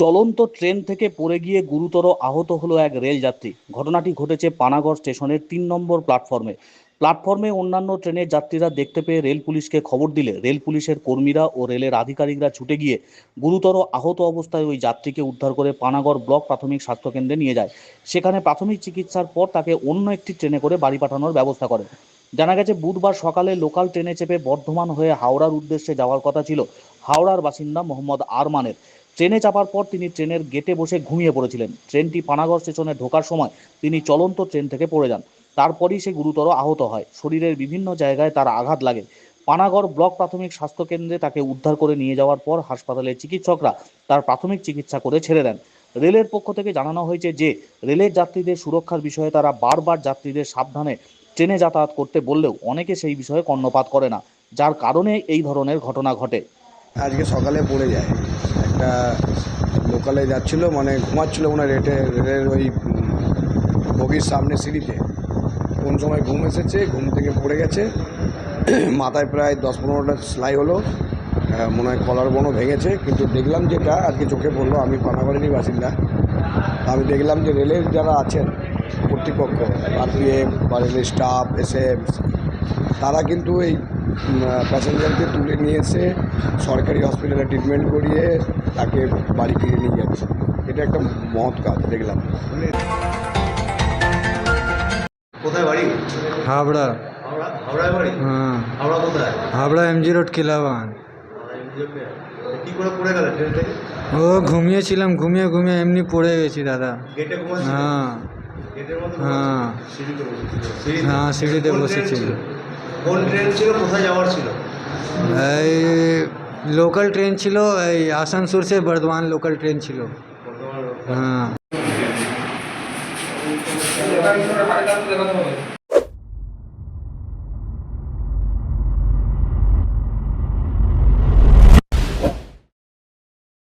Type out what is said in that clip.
চলন্ত ট্রেন থেকে পড়ে গিয়ে গুরুতর আহত হলো এক রেলযাত্রী। ঘটনাটি ঘটেছে পানাগড় স্টেশনের তিন নম্বর প্ল্যাটফর্মে। প্ল্যাটফর্মে অন্যান্য ট্রেনের যাত্রীরা দেখতে পেয়ে রেল পুলিশকে খবর দিলে রেল পুলিশের কর্মীরা ও রেলের আধিকারিকরা ছুটে গিয়ে গুরুতর আহত অবস্থায় ওই যাত্রীকে উদ্ধার করে পানাগড় ব্লক প্রাথমিক স্বাস্থ্যকেন্দ্রে নিয়ে যায়। সেখানে প্রাথমিক চিকিৎসার পর তাকে অন্য একটি ট্রেনে করে বাড়ি পাঠানোর ব্যবস্থা করে জানা গেছে, বুধবার সকালে লোকাল ট্রেনে চেপে বর্ধমান হয়ে হাওড়ার উদ্দেশ্যে যাওয়ার কথা ছিল। হাওড়ার বাসিন্দা মোহাম্মদ আরমানের। ট্রেনে চাপার পর তিনি ট্রেনের গেটে বসে ঘুমিয়ে পড়েছিলেন। ট্রেনটি পানাগড় স্টেশনে ঢোকার সময় তিনি চলন্ত ট্রেন থেকে পড়ে যান। তারপরই সে গুরুতর আহত হয়। শরীরের বিভিন্ন জায়গায় তার আঘাত লাগে। পানাগড় ব্লক প্রাথমিক স্বাস্থ্যকেন্দ্রে তাকে উদ্ধার করে নিয়ে যাওয়ার পর হাসপাতালের চিকিৎসকরা তার প্রাথমিক চিকিৎসা করে ছেড়ে দেন। রেলের পক্ষ থেকে জানানো হয়েছে যে, রেলের যাত্রীদের সুরক্ষার বিষয়ে তারা বারবার যাত্রীদের সাবধানে ট্রেনে যাতায়াত করতে বললেও অনেকে সেই বিষয়ে কর্ণপাত করে না, যার কারণে এই ধরনের ঘটনা ঘটে। আজকে সকালে পড়ে যায়। একটা লোকালে যাচ্ছিল মানে ঘুমাচ্ছিলো মনে রেটে, রেলের ওই বগির সামনে সিঁড়িতে। কোন সময় ঘুম এসেছে, ঘুম থেকে পড়ে গেছে, মাথায় প্রায় দশ পনেরোটা সেলাই হলো মনে হয় কলার বনও ভেঙেছে, কিন্তু দেখলাম যেটা, আজকে চোখে পড়ল, আমি পানাগড়েরই বাসিন্দা। আমি দেখলাম যে রেলের যারা আছেন, কর্তৃপক্ষ আরপিএফ বা রেলের স্টাফ এসএম তারা কিন্তু এই প্যাসেঞ্জারকে তুলে নিয়ে এসে সরকারি হসপিটালে ট্রিটমেন্ট করিয়ে তাকে বাড়ি ফিরে নিয়ে যাচ্ছে। এটা একটা মহৎ কাজ দেখলাম। কোথায় বাড়ি? হাবড়া। হাওড়া হাওড়ায় বাড়ি? হ্যাঁ। হাওড়া কোথায়? হাবড়া এমজি রোড কিলাবান। কি করে পড়ে গেল ট্রেন থেকে ও ঘুমিয়েছিলাম ঘুমিয়ে ঘুমিয়ে এমনি পড়ে গেছি দাদা। হ্যাঁ। হ্যাঁ। সিঁড়িতে হ্যাঁ, সিঁড়িতে বসেছিল। কোন ট্রেন ছিল কোথায় যাওয়ার ছিল? এই লোকাল ট্রেন ছিল এই আসানসোল সে বর্ধমান লোকাল ট্রেন ছিল। হ্যাঁ।